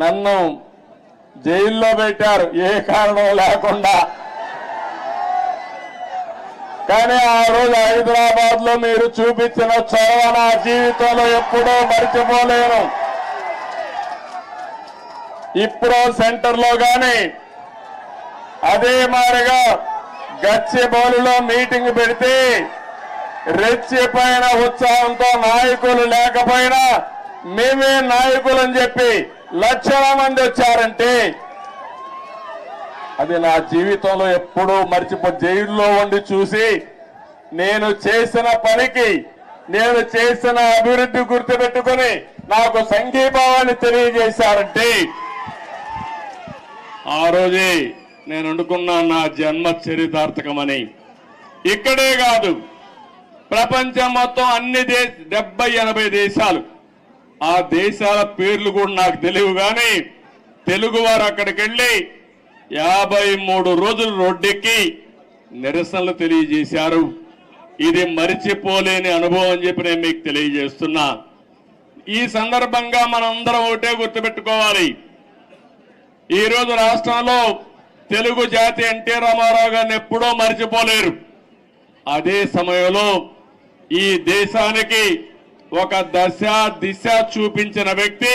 నన్ను జైల్లో పెట్టారు. ఏ కారణం లేకుండా. కానీ ఆ రోజు హైదరాబాద్లో మీరు చూపించిన చొరవ నా జీవితంలో ఎప్పుడూ మర్చిపోలేను. ఇప్పుడు సెంటర్లో కానీ అదే మారిగా గచ్చిబౌలిలో మీటింగ్ పెడితే రెచ్చిపోయిన ఉత్సాహంతో నాయకులు లేకపోయినా మేమే నాయకులని చెప్పి లక్షల మంది వచ్చారంటే అది నా జీవితంలో ఎప్పుడూ మర్చిపో జైల్లో ఉండి చూసి నేను చేసిన పనికి నేను చేసిన అభివృద్ధి గుర్తుపెట్టుకుని నాకు సంఘీభావాన్ని తెలియజేశారంటే ఆ రోజే నేను అనుకున్నా నా జన్మ చరితార్థకమని. ఇక్కడే కాదు ప్రపంచం మొత్తం అన్ని దేశ డెబ్బై ఎనభై దేశాలు ఆ దేశాల పేర్లు కూడా నాకు తెలియవు కానీ తెలుగు వారు అక్కడికి వెళ్ళి యాభై మూడు రోజులు రోడ్డెక్కి నిరసనలు తెలియజేశారు. ఇది మరిచిపోలేని అనుభవం అని చెప్పి నేను మీకు తెలియజేస్తున్నా. ఈ సందర్భంగా మనందరం ఒకటే గుర్తుపెట్టుకోవాలి. ఈ రోజు రాష్ట్రంలో తెలుగు జాతి ఎన్టీ రామారావు గారిని ఎప్పుడూ మరిచిపోలేరు. అదే సమయంలో ఈ దేశానికి ఒక దశ దిశ చూపించిన వ్యక్తి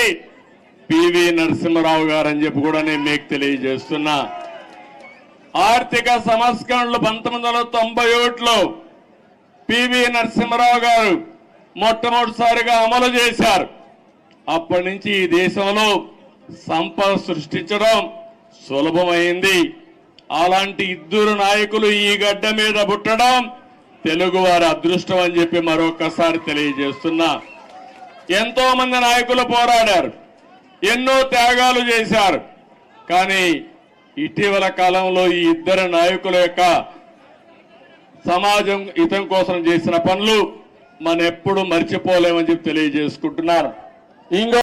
పివి నరసింహరావు గారు అని చెప్పి కూడా నేను మీకు తెలియజేస్తున్నా. ఆర్థిక సంస్కరణలు పంతొమ్మిది వందల తొంభై ఒకటిలో పివి నరసింహరావు గారు మొట్టమొదటిసారిగా అమలు చేశారు. అప్పటి నుంచి ఈ దేశంలో సంపద సృష్టించడం సులభమైంది. అలాంటి ఇద్దరు నాయకులు ఈ గడ్డ మీద పుట్టడం తెలుగు వారి అదృష్టం అని చెప్పి మరొకసారి తెలియజేస్తున్నా. ఎంతో మంది నాయకులు పోరాడారు. ఎన్నో త్యాగాలు చేశారు. కానీ ఇటీవల కాలంలో ఈ ఇద్దరు నాయకుల యొక్క సమాజం హితం కోసం చేసిన పనులు మనం ఎప్పుడు మర్చిపోలేమని చెప్పి తెలియజేసుకుంటున్నారు. ఇంకో